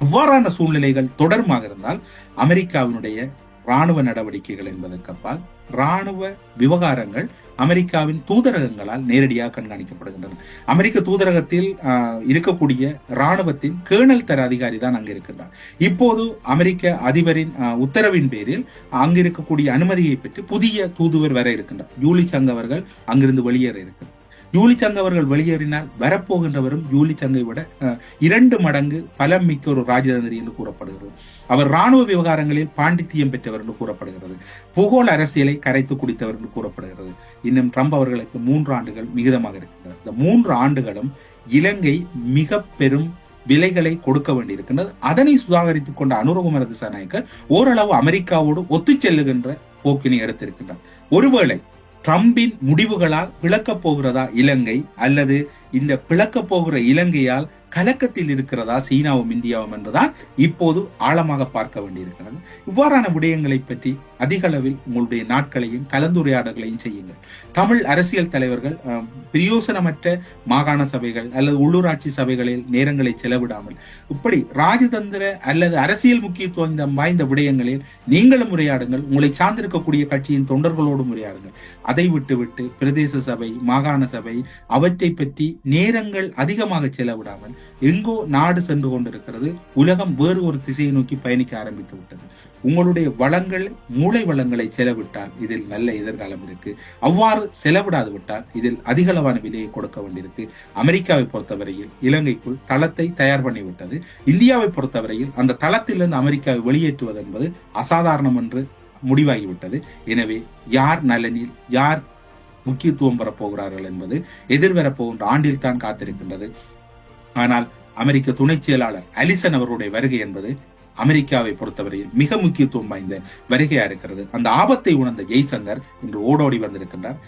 இவ்வாறான சூழ்நிலைகள் தொடருமாக இருந்தால் அமெரிக்காவினுடைய ராணுவ நடவடிக்கைகள் என்பதற்கு அப்பால் ராணுவ விவகாரங்கள் அமெரிக்காவின் தூதரகங்களால் நேரடியாக கண்காணிக்கப்படுகின்றன. அமெரிக்க தூதரகத்தில் இருக்கக்கூடிய ராணுவத்தின் கேர்னல் தர அதிகாரி தான் அங்கு இருக்கின்றார். இப்போது அமெரிக்க அதிபரின் உத்தரவின் பேரில் அங்கு இருக்கக்கூடிய அனுமதியை பெற்று புதிய தூதுவர் வர இருக்கின்றார். யூலி சங் அவர்கள் அங்கிருந்து வெளியேற இருக்கின்றனர் ஜூலி சங் அவர்கள் வெளியேறினால் வரப்போகின்றவரும் ஜூலி சங்கை விட இரண்டு மடங்கு பலம் மிக்க ஒரு ராஜதந்திரி என்று கூறப்படுகிறது. அவர் ராணுவ விவகாரங்களில் பாண்டித்தியம் பெற்றவர் என்று கூறப்படுகிறது. பூகோள அரசியலை கரைத்து குடித்தவர் என்று கூறப்படுகிறது. இன்னும் ட்ரம்ப் அவர்களுக்கு மூன்று ஆண்டுகள் மிகுதமாக இருக்கின்றன. இந்த மூன்று ஆண்டுகளும் இலங்கை மிக பெரும் விலைகளை கொடுக்க வேண்டியிருக்கின்றது. அதனை சுதாகரித்துக் கொண்ட அனுரகுமார திசாநாயக்கர் ஓரளவு அமெரிக்காவோடு ஒத்துச் செல்லுகின்ற போக்கினை எடுத்திருக்கின்றார். ஒருவேளை ட்ரம்பின் முடிவுகளால் இழக்கப் போகிறதா? இலங்கை அல்லது இந்த பிளக்க போகிற இலங்கையால் கலக்கத்தில் இருக்கிறதா சீனாவும் இந்தியாவும் என்றுதான் இப்போது ஆழமாக பார்க்க வேண்டியிருக்கிறது. இவ்வாறான விடயங்களை பற்றி அதிக அளவில் உங்களுடைய நாட்களையும் கலந்துரையாடல்களையும் செய்யுங்கள். தமிழ் அரசியல் தலைவர்கள் பிரயோசனமற்ற மாகாண சபைகள் அல்லது உள்ளூராட்சி சபைகளில் நேரங்களை செலவிடாமல் இப்படி ராஜதந்திர அல்லது அரசியல் முக்கியத்துவம் வாய்ந்த விடயங்களில் நீங்களும் உரையாடுங்கள் உங்களை சார்ந்திருக்கக்கூடிய கட்சியின் தொண்டர்களோடும் உரையாடுங்கள். அதை விட்டுவிட்டு பிரதேச சபை மாகாண சபை அவற்றை பற்றி நேரங்கள் அதிகமாக செலவிடாமல் எங்கோ நாடு சென்று கொண்டிருக்கிறது. உலகம் வேறு ஒரு திசையை நோக்கி பயணிக்க ஆரம்பித்து விட்டது. உங்களுடைய வளங்கள் மூளை வளங்களை செலவிட்டால் இதில் நல்ல எதிர்காலம் இருக்கு. அவ்வாறு செலவிடாது விட்டால் இதில் அதிகளவான விலையை கொடுக்க வேண்டியிருக்கு. அமெரிக்காவை பொறுத்தவரையில் இலங்கைக்குள் தளத்தை தயார் பண்ணிவிட்டது இந்தியாவை பொறுத்தவரையில் அந்த தளத்திலிருந்து அமெரிக்காவை வெளியேற்றுவது என்பது அசாதாரணம் என்று முடிவாகிவிட்டது எனவே யார் நலனில் யார் முக்கியத்துவம் பெறப்போகிறார்கள் என்பது எதிர்வரப்போகின்ற ஆண்டில்தான் காத்திருக்கின்றது. ஆனால் அமெரிக்க துணை செயலாளர் அலிசன் அவர்களுடைய வருகை என்பது அமெரிக்காவை பொறுத்தவரையில் மிக முக்கியத்துவம் வாய்ந்த வருகையா இருக்கிறது. அந்த ஆபத்தை உணர்ந்த ஜெய்சங்கர் இன்று ஓடோடி வந்திருக்கின்றார்.